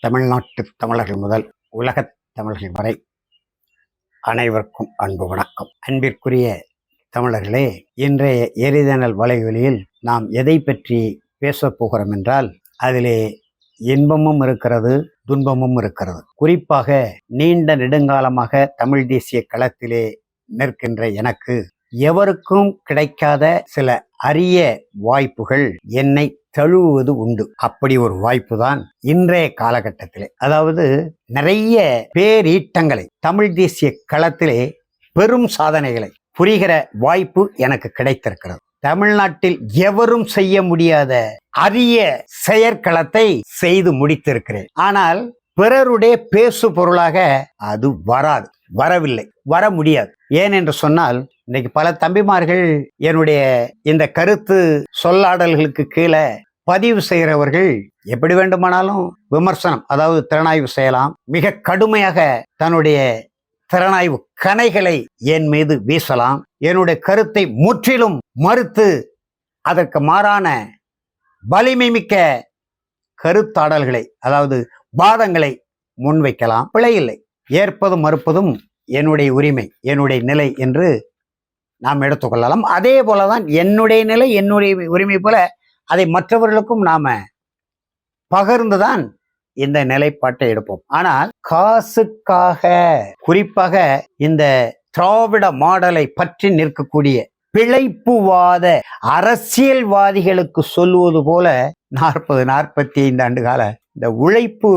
தமிழ்நாட்டு தமிழர்கள் முதல் உலகத் தமிழர்கள் வரை அனைவருக்கும் அன்பு வணக்கம். அன்பிற்குரிய தமிழர்களே இன்றைய எரிதனல் வலைவெளியில் நாம் எதை பற்றி பேசப் போகிறோம் என்றால் அதிலே இன்பமும் இருக்கிறது துன்பமும் இருக்கிறது. குறிப்பாக நீண்ட நெடுங்காலமாக தமிழ் தேசிய களத்திலே நிற்கின்ற எனக்கு எவருக்கும் கிடைக்காத சில அரிய வாய்ப்புகள் என்னை தழுவுவது உண்டு. அப்படி ஒரு வாய்ப்பு தான் இன்றைய காலகட்டத்திலே. அதாவது நிறைய பேரீட்டங்களை தமிழ் தேசிய களத்திலே பெரும் சாதனைகளை புரிகிற வாய்ப்பு எனக்கு கிடைத்திருக்கிறது. தமிழ்நாட்டில் எவரும் செய்ய முடியாத அரிய செயற்களத்தை செய்து முடித்திருக்கிறேன். ஆனால் பிறருடைய பேசு பொருளாக அது வராது வரவில்லை வர முடியாது. ஏன் என்று சொன்னால் இன்னைக்கு பல தம்பிமார்கள் என்னுடைய இந்த கருத்து சொல்லாடல்களுக்கு கீழே பதிவு செய்கிறவர்கள் எப்படி வேண்டுமானாலும் விமர்சனம் அதாவது திறனாய்வு செய்யலாம். மிக கடுமையாக தன்னுடைய திறனாய்வு கனைகளை என் மீது வீசலாம். என்னுடைய கருத்தை முற்றிலும் மறுத்து அதற்கு மாறான வலிமை மிக்க கருத்தாடல்களை அதாவது வாதங்களை முன்வைக்கலாம். பிழையில்லை ஏற்பதும் மறுப்பதும் என்னுடைய உரிமை என்னுடைய நிலை என்று நாம் எடுத்துக்கொள்ளலாம் அதே போலதான் என்னுடைய நிலை என்னுடைய உரிமை போல அதை மற்றவர்களுக்கும் நாம பகிர்ந்துதான் இந்த நிலைப்பாட்டை எடுப்போம். ஆனால் காசுக்காக குறிப்பாக இந்த திராவிட மாடலை பற்றி நிற்கக்கூடிய பிழைப்புவாத அரசியல்வாதிகளுக்கு சொல்லுவது போல நாற்பது நாற்பத்தி ஐந்து ஆண்டு கால இந்த உழைப்பு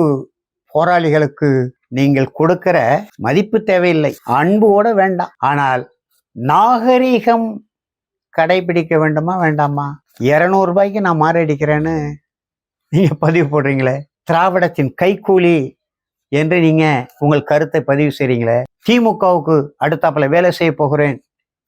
போராளிகளுக்கு நீங்கள் கொடுக்கிற மதிப்பு தேவையில்லை. அன்போட வேண்டாம். ஆனால் நாகரிகம் கடைபிடிக்க வேண்டுமா வேண்டாமா? இரநூறுபாய்க்கு நான் மாரடிக்கிறேன்னு நீங்கள் பதிவு போடுறீங்களே? திராவிடத்தின் கைக்கூலி என்று நீங்கள் உங்கள் கருத்தை பதிவு செய்கிறீங்களே திமுகவுக்கு அடுத்தாப்புல வேலை செய்ய போகிறேன்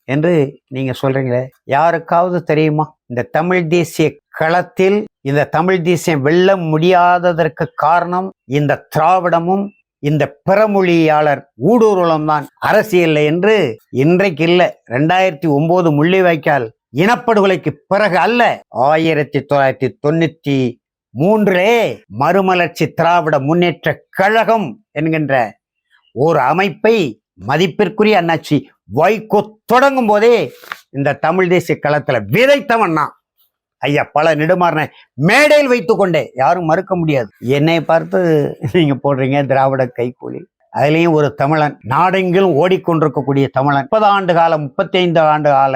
என்று நீங்கள் சொல்கிறீங்களே யாருக்காவது தெரியுமா? இந்த தமிழ் தேசிய களத்தில் இந்த தமிழ் தேசியம் வெல்ல முடியாததற்கு காரணம் இந்த திராவிடமும் இந்த பிறமொழியாளர் ஊடுருவலம் தான் அரசியல் என்று இன்றைக்கு இல்லை. ரெண்டாயிரத்தி ஒன்பது முள்ளிவாய்க்கால் இனப்படுகொலைக்கு பிறகு அல்ல. ஆயிரத்தி தொள்ளாயிரத்தி தொண்ணூத்தி மூன்றிலே மறுமலர்ச்சி திராவிட முன்னேற்ற கழகம் என்கின்ற ஒரு அமைப்பை மதிப்பிற்குரிய அண்ணாச்சி வைகோ தொடங்கும் போதே இந்த தமிழ் தேசிய களத்தில் விதைத்தவன் நான். ஐயா பல நெடுமாறனை மேடையில் வைத்துக்கொண்டே யாரும் மறுக்க முடியாது. என்னை பார்த்து நீங்க போடுறீங்க திராவிட கைக்கூலி. அதுலேயும் ஒரு தமிழன் நாடெங்கிலும் ஓடிக்கொண்டிருக்கக்கூடிய தமிழன். முப்பது ஆண்டு காலம் முப்பத்தி ஐந்து ஆண்டு கால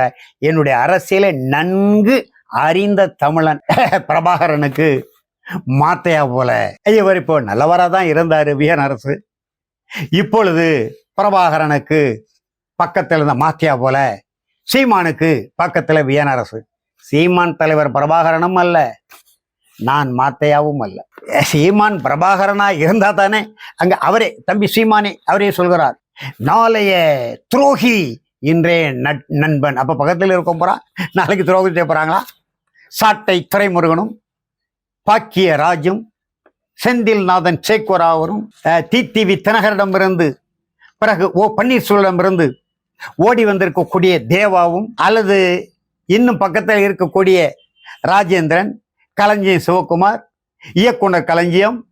என்னுடைய அரசியலை நன்கு அறிந்த தமிழன் பிரபாகரனுக்கு மாத்தையா போல. இவர் இப்போ நல்லவராக தான் இருந்தாரு வியன் அரசு. இப்பொழுது பிரபாகரனுக்கு பக்கத்தில் இருந்த மாத்தியா போல சீமானுக்கு பக்கத்தில் வியன் அரசு. சீமான் தலைவர் பிரபாகரனும் அல்ல. நான் மாத்தையாவும் அல்ல. சீமான் பிரபாகரனா இருந்தா தானே அங்க அவரே தம்பி சீமானே அவரே சொல்கிறார் நாளைய துரோகி இன்றே நட் நண்பன். அப்ப பக்கத்தில் இருக்க போறா நாளைக்கு துரோகம் செய்ய போறாங்களா? சாட்டை துறைமுருகனும் பாக்கிய ராஜும் செந்தில்நாதன் சேக்குவராவரும் டிடிவி தினகரிடமிருந்து பிறகு ஓ பன்னீர்செல்வமிருந்து ஓடி வந்திருக்கக்கூடிய தேவாவும் அல்லது இன்னும் பக்கத்தில் இருக்கக்கூடிய ராஜேந்திரன் களஞ்சியம் சிவகுமார் இயக்குனர் களஞ்சியம்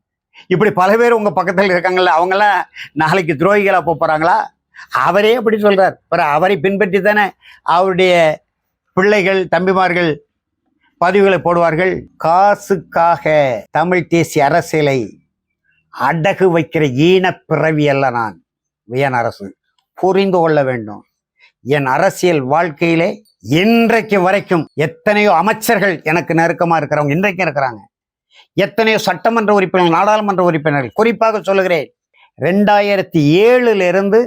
இப்படி பல பேர் உங்கள் பக்கத்தில் இருக்காங்கல்ல அவங்களாம் நாளைக்கு துரோகிகளாக போகிறாங்களா அவரே அப்படி சொல்கிறார் பிற அவரை பின்பற்றி தானே அவருடைய பிள்ளைகள் தம்பிமார்கள் பதிவுகளை போடுவார்கள். காசுக்காக தமிழ் தேசிய அரசியலை அடகு வைக்கிற ஈனப் பிறவி அல்ல நான். வியன் அரசு. புரிந்து கொள்ள வேண்டும். என் அரசியல் வாழ்க்கையிலே இன்றைக்கு வரைக்கும் எத்தனையோ அமைச்சர்கள் எனக்கு நெருக்கமாக இருக்கிறவங்க இன்றைக்கும் இருக்கிறாங்க. எத்தனையோ சட்டமன்ற உறுப்பினர்கள் நாடாளுமன்ற உறுப்பினர்கள் குறிப்பாக சொல்லுகிறேன் ரெண்டாயிரத்தி ஏழுலேருந்து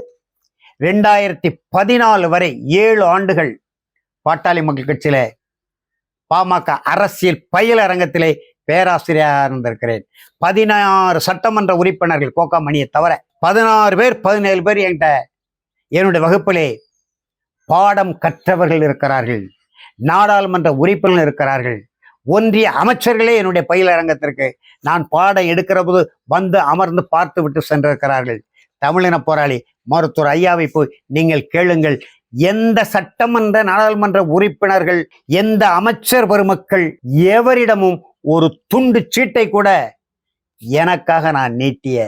ரெண்டாயிரத்தி பதினாலு வரை ஏழு ஆண்டுகள் பாட்டாளி மக்கள் கட்சியில பாமக அரசியல் பயிலரங்கத்திலே பேராசிரியராக இருந்திருக்கிறேன். பதினாறு சட்டமன்ற உறுப்பினர்கள் கோக்கா மணியை தவிர பதினாறு பேர் பதினேழு பேர் என்கிட்ட என்னுடைய வகுப்பிலே பாடம் கற்றவர்கள் இருக்கிறார்கள். நாடாளுமன்ற உறுப்பினர்கள் இருக்கிறார்கள். ஒன்றிய அமைச்சர்களே என்னுடைய பயிலரங்கத்திற்கு நான் பாடம் எடுக்கிற போது வந்து அமர்ந்து பார்த்து விட்டு சென்றிருக்கிறார்கள். தமிழின போராளி மருத்துவர் ஐயாவை போய் நீங்கள் கேளுங்கள். எந்த சட்டமன்ற நாடாளுமன்ற உறுப்பினர்கள் எந்த அமைச்சர் பெருமக்கள் எவரிடமும் ஒரு துண்டு சீட்டை கூட எனக்காக நான் நீட்டிய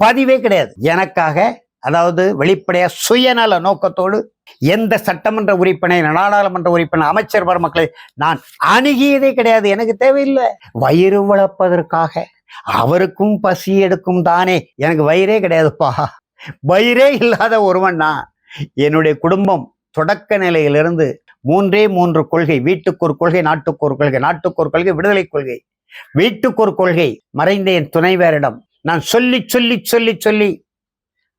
பதிவே கிடையாது. எனக்காக அதாவது வெளிப்படையாக சுயநல நோக்கத்தோடு எந்த சட்டமன்ற உறுப்பினர் நாடாளுமன்ற உறுப்பினர் அமைச்சர் மக்களை நான் அணுகியதே கிடையாது. எனக்கு தேவையில்லை. வயிறு வளர்ப்பதற்காக அவருக்கும் பசி எடுக்கும் தானே. எனக்கு வயிறே கிடையாதுப்பா. வயிறே இல்லாத ஒருவன் நான். என்னுடைய குடும்பம் தொடக்க நிலையிலிருந்து மூன்றே மூன்று கொள்கை வீட்டுக்கு ஒரு கொள்கை நாட்டுக்கு ஒரு கொள்கை நாட்டுக்கு ஒரு கொள்கை விடுதலை கொள்கை. வீட்டுக்கு ஒரு கொள்கை மறைந்த என் துணைவேரிடம் நான் சொல்லி சொல்லி சொல்லி சொல்லி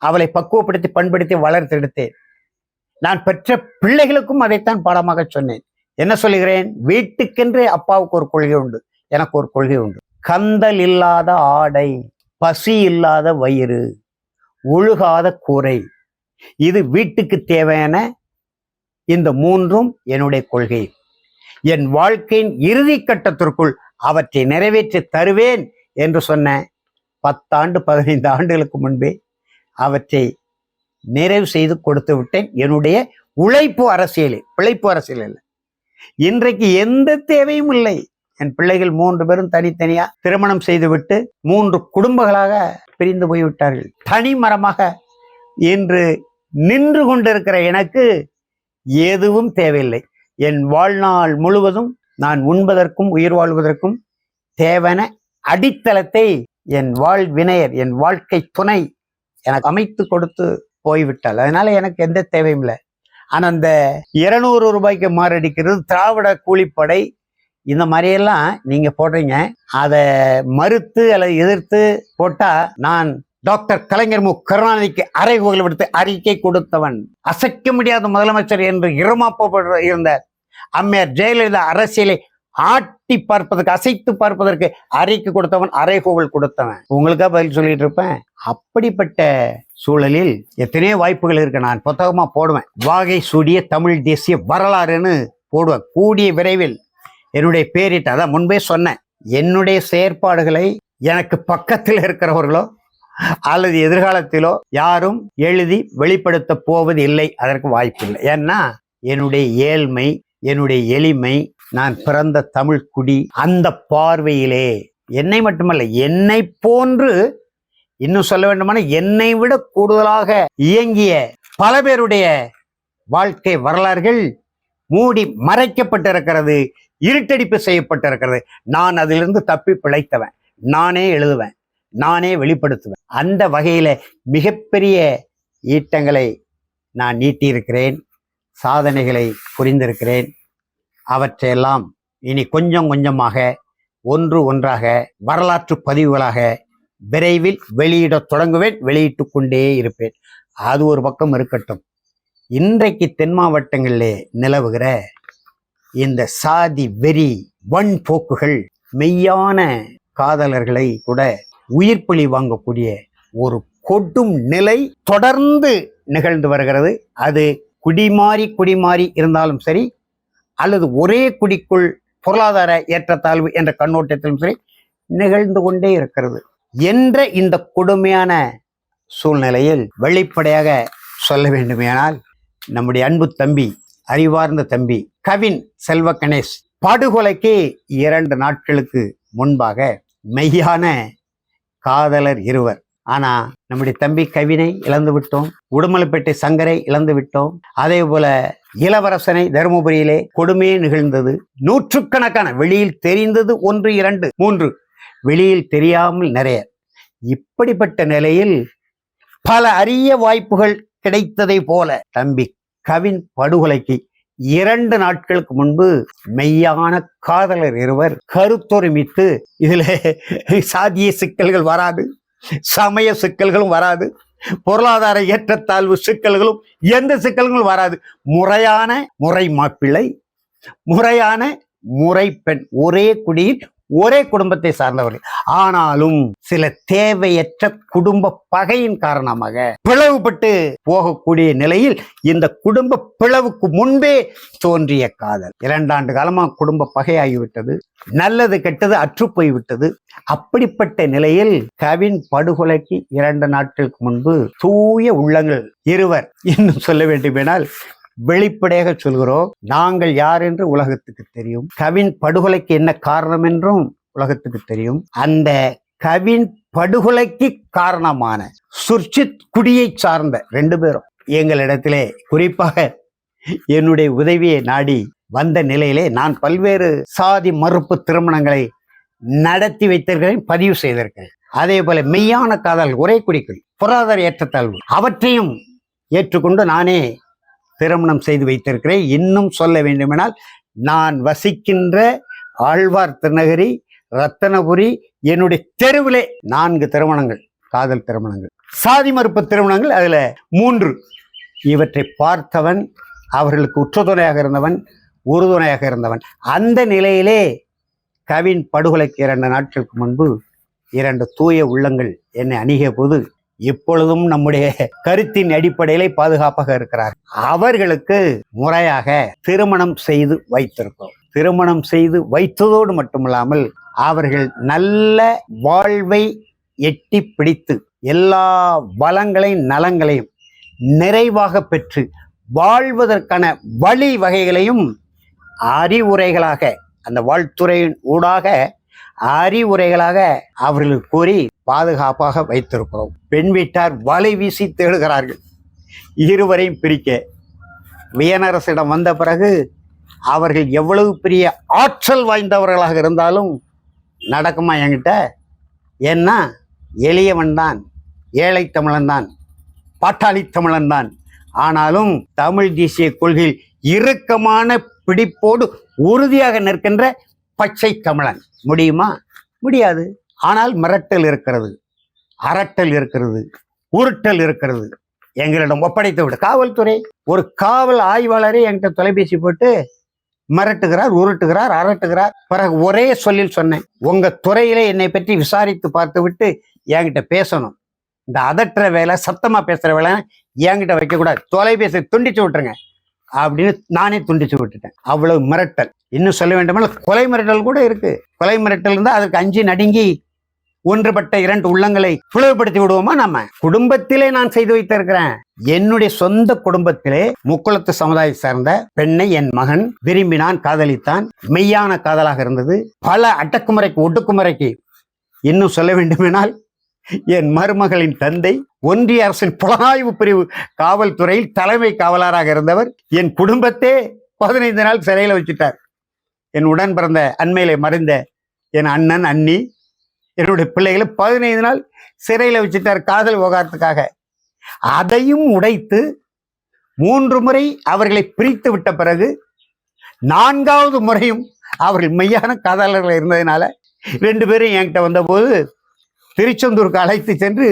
அவளை பக்குவப்படுத்தி பண்படுத்தி வளர்த்தெடுத்தேன் நான் பெற்ற பிள்ளைகளுக்கும் அதைத்தான் பாடமாக சொன்னேன். என்ன சொல்லுகிறேன்? வீட்டுக்கென்றே அப்பாவுக்கு ஒரு கொள்கை உண்டு. எனக்கு ஒரு கொள்கை உண்டு. கந்தல் இல்லாத ஆடை பசி இல்லாத வயிறு ஒழுகாத கூரை. இது வீட்டுக்கு தேவையான இந்த மூன்றும் என்னுடைய கொள்கை. என் வாழ்க்கையின் இறுதி கட்டத்திற்குள் அவற்றை நிறைவேற்றி தருவேன் என்று சொன்ன பத்தாண்டு பதினைந்து ஆண்டுகளுக்கு முன்பே அவற்றை நிறைவு செய்து கொடுத்து விட்டேன். என்னுடைய உழைப்பு அரசியலில் பிழைப்பு அரசியல் இல்லை இன்றைக்கு எந்த தேவையும் இல்லை. என் பிள்ளைகள் மூன்று பேரும் தனித்தனியா திருமணம் செய்துவிட்டு மூன்று குடும்பங்களாக பிரிந்து போய்விட்டார்கள். தனி மரமாக இன்று நின்று கொண்டிருக்கிற எனக்கு எதுவும் தேவையில்லை. என் வாழ்நாள் முழுவதும் நான் உண்பதற்கும் உயிர் வாழ்வதற்கும் தேவன அடித்தளத்தை என் வாழ்வினையர் என் வாழ்க்கை துணை எனக்கு அமைத்து கொடுத்து போய்விட்டாள். அதனால எனக்கு எந்த தேவையும் இல்லை. ஆனால் அந்த இருநூறு ரூபாய்க்கு மாரடிக்கிறது திராவிட கூலிப்படை இந்த மாதிரியெல்லாம் நீங்க போடுறீங்க. அதை மறுத்து அல்லது எதிர்த்து போட்டா நான் டாக்டர் கலைஞர் மு. கருணாநிதிக்கு அறைகூவல் விடுத்து அறிக்கை கொடுத்தவன். அசைக்க முடியாத முதலமைச்சர் என்று இருமாப்பப்படுற இருந்த அம்மையார் ஜெயலலிதா அரசியலை ஆட்டி பார்ப்பதற்கு அசைத்து பார்ப்பதற்கு அறைக்கு கொடுத்தவன் அறைகூவல் கொடுத்தவன். உங்களுக்கா பதில் சொல்லிட்டு இருப்பேன். அப்படிப்பட்ட சூழலில் எத்தனையோ வாய்ப்புகள் இருக்கு. நான் புத்தகமா போடுவேன். வாகை சூடிய தமிழ் தேசிய வரலாறுன்னு போடுவேன். கூடிய விரைவில் என்னுடைய பேரிட்டு அதான் முன்பே சொன்னேன். என்னுடைய செயற்பாடுகளை எனக்கு பக்கத்தில் இருக்கிறவர்களோ அல்லது எதிர்காலத்திலோ யாரும் எழுதி வெளிப்படுத்த போவது இல்லை அதற்கு வாய்ப்பு இல்லை ஏன்னா என்னுடைய ஏழ்மை என்னுடைய எளிமை நான் பிறந்த தமிழ் குடி அந்த பார்வையிலே என்னை மட்டுமல்ல என்னை போன்று இன்னும் சொல்ல வேண்டுமானால் என்னை விட கூடுதலாக இயங்கிய பல பேருடைய வாழ்க்கை வரலாறுகள் மூடி மறைக்கப்பட்டிருக்கிறது இருட்டடிப்பு செய்யப்பட்டிருக்கிறது. நான் அதிலிருந்து தப்பி பிழைத்தவன். நானே எழுதுவேன். நானே வெளிப்படுத்துவேன். அந்த வகையில் மிகப்பெரிய ஈட்டங்களை நான் நீட்டியிருக்கிறேன் சாதனைகளை புரிந்திருக்கிறேன். அவற்றையெல்லாம் இனி கொஞ்சம் கொஞ்சமாக ஒன்று ஒன்றாக வரலாற்று பதிவுகளாக விரைவில் வெளியிட தொடங்குவேன் வெளியிட்டு கொண்டே இருப்பேன். அது ஒரு பக்கம் இருக்கட்டும். இன்றைக்கு தென் மாவட்டங்களிலே நிலவுகிற இந்த சாதி வெறி வன் போக்குகள் மெய்யான காதலர்களை கூட உயிர் பலி வாங்கக்கூடிய ஒரு கொடும் நிலை தொடர்ந்து நிகழ்ந்து வருகிறது. அது குடிமாறி குடிமாறி இருந்தாலும் சரி அல்லது ஒரே குடிக்குள் பொருளாதார ஏற்றத்தாழ்வு என்ற கண்ணோட்டத்திலும் சரி நிகழ்ந்து கொண்டே இருக்கிறது என்ற இந்த கொடுமையான சூழ்நிலையில் வெளிப்படையாக சொல்ல வேண்டுமேனால் நம்முடைய அன்பு தம்பி அறிவார்ந்த தம்பி கவின் செல்வ கணேஷ் படுகொலைக்கு இரண்டு நாட்களுக்கு முன்பாக மெய்யான காதலர் இருவர் ஆனா நம்முடைய தம்பி கவினை இழந்து விட்டோம் உடுமலைப்பேட்டை சங்கரை இழந்து விட்டோம். அதே போல இளவரசனை தருமபுரியிலே கொடுமையே நிகழ்ந்தது. நூற்றுக்கணக்கான வெளியில் தெரிந்தது ஒன்று இரண்டு மூன்று. வெளியில் தெரியாமல் நிறைய. இப்படிப்பட்ட நிலையில் பல அரிய வாய்ப்புகள் கிடைத்ததை போல தம்பி கவின் படுகொலைக்கு இரண்டு நாட்களுக்கு முன்பு மெய்யான காதலர் இருவர் கருத்தொருமித்து இதுல சாதிய சிக்கல்கள் வராது. சமய சிக்கல்களும் வராது. பொருளாதார ஏற்றத்தாழ்வு சிக்கல்களும் எந்த சிக்கல்களும் வராது. முறையான முறை மாப்பிள்ளை முறையான முறை பெண் ஒரே குடியில் ஒரே குடும்பத்தை சார்ந்தவர்கள். ஆனாலும் சில தேவையற்ற குடும்ப பகையின் காரணமாக பிளவுபட்டு போகக்கூடிய நிலையில் இந்த குடும்ப பிளவுக்கு முன்பே தோன்றிய காதல். இரண்டாண்டு காலமா குடும்ப பகையாகிவிட்டது நல்லது கெட்டது அற்று போய்விட்டது அப்படிப்பட்ட நிலையில் கவின் படுகொலைக்கு இரண்டு நாட்களுக்கு முன்பு தூய உள்ளங்கள் இருவர். இன்னும் சொல்ல வேண்டுமெனால் வெளிப்படையாக சொல்கிறோம் நாங்கள் யார் என்று உலகத்துக்கு தெரியும். கவின் படுகொலைக்கு என்ன காரணம் என்றும் உலகத்துக்கு தெரியும். அந்த கவின் படுகொலைக்கு காரணமான சுர்ஜித் குடியை சார்ந்த ரெண்டு பேரும். எங்களிடத்திலே குறிப்பாக என்னுடைய உதவியை நாடி வந்த நிலையிலே நான் பல்வேறு சாதி மறுப்பு திருமணங்களை நடத்தி வைத்திருக்கிறேன் பதிவு செய்திருக்கிறேன். அதே போல மெய்யான காதல் ஒரே குடிக்குள் பொருளாதார ஏற்றத்தாழ்வு அவற்றையும் ஏற்றுக்கொண்டு நானே திருமணம் செய்து வைத்திருக்கிறேன். இன்னும் சொல்ல வேண்டுமெனால் நான் வசிக்கின்ற ஆழ்வார் திருநகரி ரத்தனபுரி என்னுடைய தெருவிலே நான்கு திருமணங்கள் காதல் திருமணங்கள். சாதி மறுப்பு திருமணங்கள் அதில் மூன்று. இவற்றை பார்த்தவன் அவர்களுக்கு உற்றதுணையாக இருந்தவன் உறுதுணையாக இருந்தவன். அந்த நிலையிலே கவின் படுகொலைக்கு இரண்டு நாட்களுக்கு முன்பு இரண்டு தூய உள்ளங்கள் என்னை அணுகிய போது இப்பொழுதும் நம்முடைய கருத்தின் அடிப்படையிலே பாதுகாப்பாக இருக்கிறார். அவர்களுக்கு முறையாக திருமணம் செய்து வைத்திருக்கிறோம். திருமணம் செய்து வைத்ததோடு மட்டுமில்லாமல் அவர்கள் நல்ல வாழ்வை எட்டி பிடித்து எல்லா வளங்களையும் நலங்களையும் நிறைவாக பெற்று வாழ்வதற்கான வழி வகைகளையும் அறிவுரைகளாக அந்த வாழ்த்துறையின் ஊடாக அறிவுரைகளாக அவர்களுக்கு கூறி பாதுகாப்பாக வைத்திருக்கிறோம். பெண் வீட்டார் வலை வீசி தேடுகிறார்கள். இருவரையும் பிரிக்க. வியனரசிடம் வந்த பிறகு அவர்கள் எவ்வளவு பெரிய ஆற்றல் வாய்ந்தவர்களாக இருந்தாலும் நடக்குமா என்கிட்ட? ஏன்னா எளியவன் தான் ஏழை தமிழன் தான் பாட்டாளி தமிழன் தான். ஆனாலும் தமிழ் தேசிய கொள்கையில் இறுக்கமான பிடிப்போடு உறுதியாக நிற்கின்ற பச்சை தமிழன். முடியுமா? முடியாது. ஆனால் மிரட்டல் இருக்கிறது. அரட்டல் இருக்கிறது. உருட்டல் இருக்கிறது. எங்களிடம் ஒப்படைத்து விட. காவல்துறை ஒரு காவல் ஆய்வாளரே என்கிட்ட தொலைபேசி போட்டு மிரட்டுகிறார் உருட்டுகிறார் அரட்டுகிறார். பிறகு ஒரே சொல்லில் சொன்னேன் உங்க துறையிலே என்னை பற்றி விசாரித்து பார்த்து விட்டு என்கிட்ட பேசணும். இந்த அதட்டுற வேலை சத்தமா பேசுற வேலை என்கிட்ட வைக்கக்கூடாது. தொலைபேசி துண்டிச்சு விட்டுருங்க. அப்படின்னு நானே துண்டிச்சு விட்டுட்டேன். அவ்வளவு மிரட்டல். இன்னும் சொல்ல வேண்டுமானால் கொலை மிரட்டல் கூட இருக்கு. கொலை மிரட்டல் இருந்தால் அதற்கு அஞ்சு நடுங்கி ஒன்றுபட்ட இரண்டு உள்ளங்களை பிளவுபடுத்தி விடுவோமா நம்ம குடும்பத்திலே நான் செய்து வைத்திருக்கிறேன். என்னுடைய சொந்த குடும்பத்திலே முக்குளத்து சமுதாயம் சார்ந்த பெண்ணை என் மகன் விரும்பினான் காதலித்தான். மெய்யான காதலாக இருந்தது. பல அடக்குமுறைக்கு ஒடுக்குமுறைக்கு இன்னும் சொல்ல வேண்டுமெனால் என் மருமகளின் தந்தை ஒன்றிய அரசின் புலனாய்வு பிரிவு காவல்துறையில் தலைமை காவலராக இருந்தவர் என் குடும்பத்தே பதினைந்து நாள் சிறையில் வச்சுட்டார். என் உடன் பிறந்த அண்மையில மறைந்த என் அண்ணன் அண்ணி என்னுடைய பிள்ளைகளை பதினைந்து நாள் சிறையில் வச்சுட்டார் காதல் விவகாரத்துக்காக. அதையும் உடைத்து மூன்று முறை அவர்களை பிரித்து விட்ட பிறகு நான்காவது முறையும் அவர்கள் மெய்யான காதலர்கள் இருந்ததுனால ரெண்டு பேரும் என்கிட்ட வந்தபோது திருச்செந்தூருக்கு அழைத்து சென்று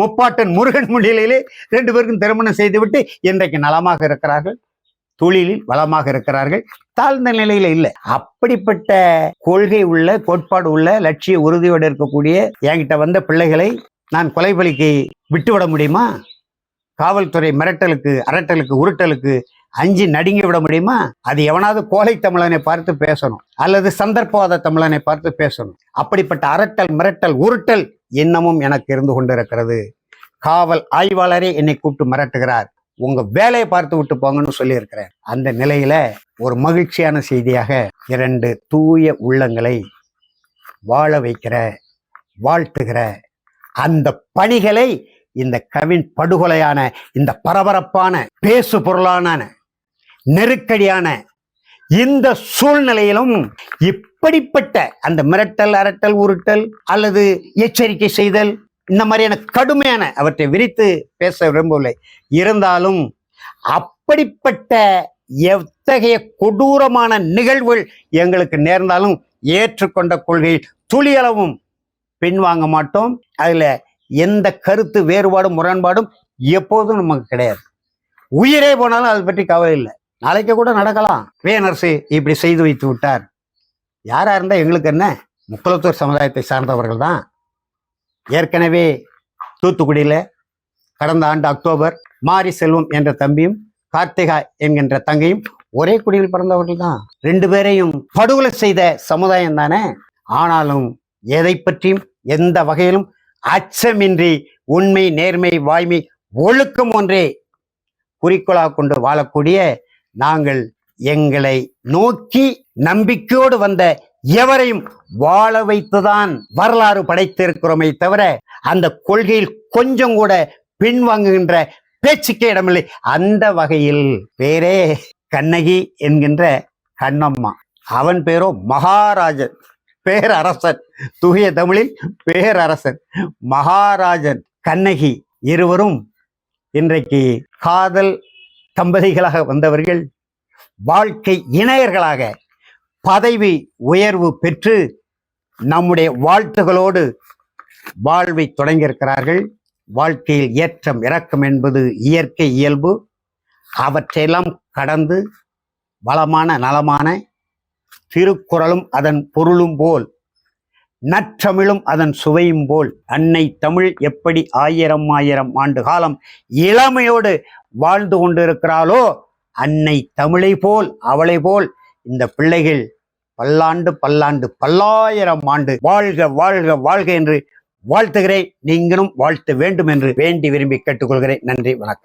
முப்பாட்டன் முருகன் முன்னிலையிலே ரெண்டு பேருக்கும் திருமணம் செய்துவிட்டு இன்றைக்கு நலமாக இருக்கிறார்கள். தொழிலில் வளமாக இருக்கிறார்கள். தாழ்ந்த நிலையில இல்லை. அப்படிப்பட்ட கொள்கை உள்ள கோட்பாடு உள்ள லட்சிய உறுதியோடு இருக்கக்கூடிய என்கிட்ட வந்த பிள்ளைகளை நான் கொலைபலிக்கு விட்டுவிட முடியுமா? காவல்துறை மிரட்டலுக்கு அரட்டலுக்கு உருட்டலுக்கு அஞ்சு நடுங்கி விட முடியுமா? அது எவனாவது கோலை தமிழனை பார்த்து பேசணும். அல்லது சந்தர்ப்பவாத தமிழனை பார்த்து பேசணும். அப்படிப்பட்ட அரட்டல் மிரட்டல் உருட்டல் இன்னமும் எனக்கு இருந்து கொண்டிருக்கிறது. காவல் ஆய்வாளரே என்னை கூப்பிட்டு மிரட்டுகிறார். உங்க வேலையை பார்த்து விட்டு போங்கன்னு சொல்லியிருக்கிறேன். அந்த நிலையில ஒரு மகிழ்ச்சியான செய்தியாக இரண்டு தூய உள்ளங்களை வாழ வைக்கிற வாழ்த்துகிற அந்த பணிகளை இந்த கவின் படுகொலையான இந்த பரபரப்பான பேசு பொருளான நெருக்கடியான இந்த சூழ்நிலையிலும் இப்படிப்பட்ட அந்த மிரட்டல் அரட்டல் உருட்டல் அல்லது எச்சரிக்கை செய்தல் இந்த மாதிரியான கடுமையான அவற்றை விரித்து பேச விரும்பவில்லை. இருந்தாலும் அப்படிப்பட்ட எத்தகைய கொடூரமான நிகழ்வுகள் எங்களுக்கு நேர்ந்தாலும் ஏற்றுக்கொண்ட கொள்கை துளியளவும் பின்வாங்க மாட்டோம். அதில் எந்த கருத்து வேறுபாடும் முரண்பாடும் எப்போதும் நமக்கு கிடையாது. உயிரே போனாலும் அதை பற்றி கவலை இல்லை. நாளைக்கு கூட நடக்கலாம். வேணரசு இப்படி செய்து வைத்து விட்டார். யாரா இருந்தா எங்களுக்கு என்ன? முக்குளத்தூர் சமுதாயத்தை சார்ந்தவர்கள் தான். ஏற்கனவே தூத்துக்குடியில கடந்த ஆண்டு அக்டோபர் மாரி செல்வம் என்ற தம்பியும் கார்த்திகா என்கின்ற தங்கையும் ஒரே குடியில் பிறந்தவர்கள் தான். ரெண்டு பேரையும் படுகொலை செய்த சமுதாயம் தானே? ஆனாலும் எதை பற்றியும் எந்த வகையிலும் அச்சமின்றி உண்மை நேர்மை வாய்மை ஒழுக்கம் ஒன்றே குறிக்கோளாக கொண்டு வாழக்கூடிய நாங்கள் எங்களை நோக்கி நம்பிக்கையோடு வந்த எவரையும் வாழ வைத்துதான் வரலாறு படைத்திருக்கிறோமே தவிர அந்த கொள்கையில் கொஞ்சம் கூட பின்வாங்குகின்ற பேச்சுக்கே இடமில்லை. அந்த வகையில் பேரே கண்ணகி என்கின்ற கண்ணம்மா. அவன் பேரோ மகாராஜன் பேரரசன். தூய தமிழில் பேரரசன். மகாராஜன் கண்ணகி இருவரும் இன்றைக்கு காதல் தம்பதிகளாக வந்தவர்கள் வாழ்க்கை இணையர்களாக பதவி உயர்வு பெற்று நம்முடைய வாழ்த்துகளோடு வாழ்வை தொடங்கியிருக்கிறார்கள். வாழ்க்கையில் ஏற்றம் இறக்கம் என்பது இயற்கை இயல்பு. அவற்றையெல்லாம் கடந்து வளமான நலமான திருக்குறளும் அதன் பொருளும் போல் நற்றமிழும் அதன் சுவையும் போல் அன்னை தமிழ் எப்படி ஆயிரம் ஆயிரம் ஆண்டு காலம் இளமையோடு வாழ்ந்து கொண்டிருக்கிறாளோ? அன்னை தமிழை போல் அவளை போல் இந்த பிள்ளைகள் பல்லாண்டு பல்லாண்டு பல்லாயிரம் ஆண்டு வாழ்க வாழ்க வாழ்க என்று வாழ்த்துகிறேன். நீங்களும் வாழ்த்த வேண்டும் என்று வேண்டி விரும்பி கேட்டுக்கொள்கிறேன். நன்றி வணக்கம்.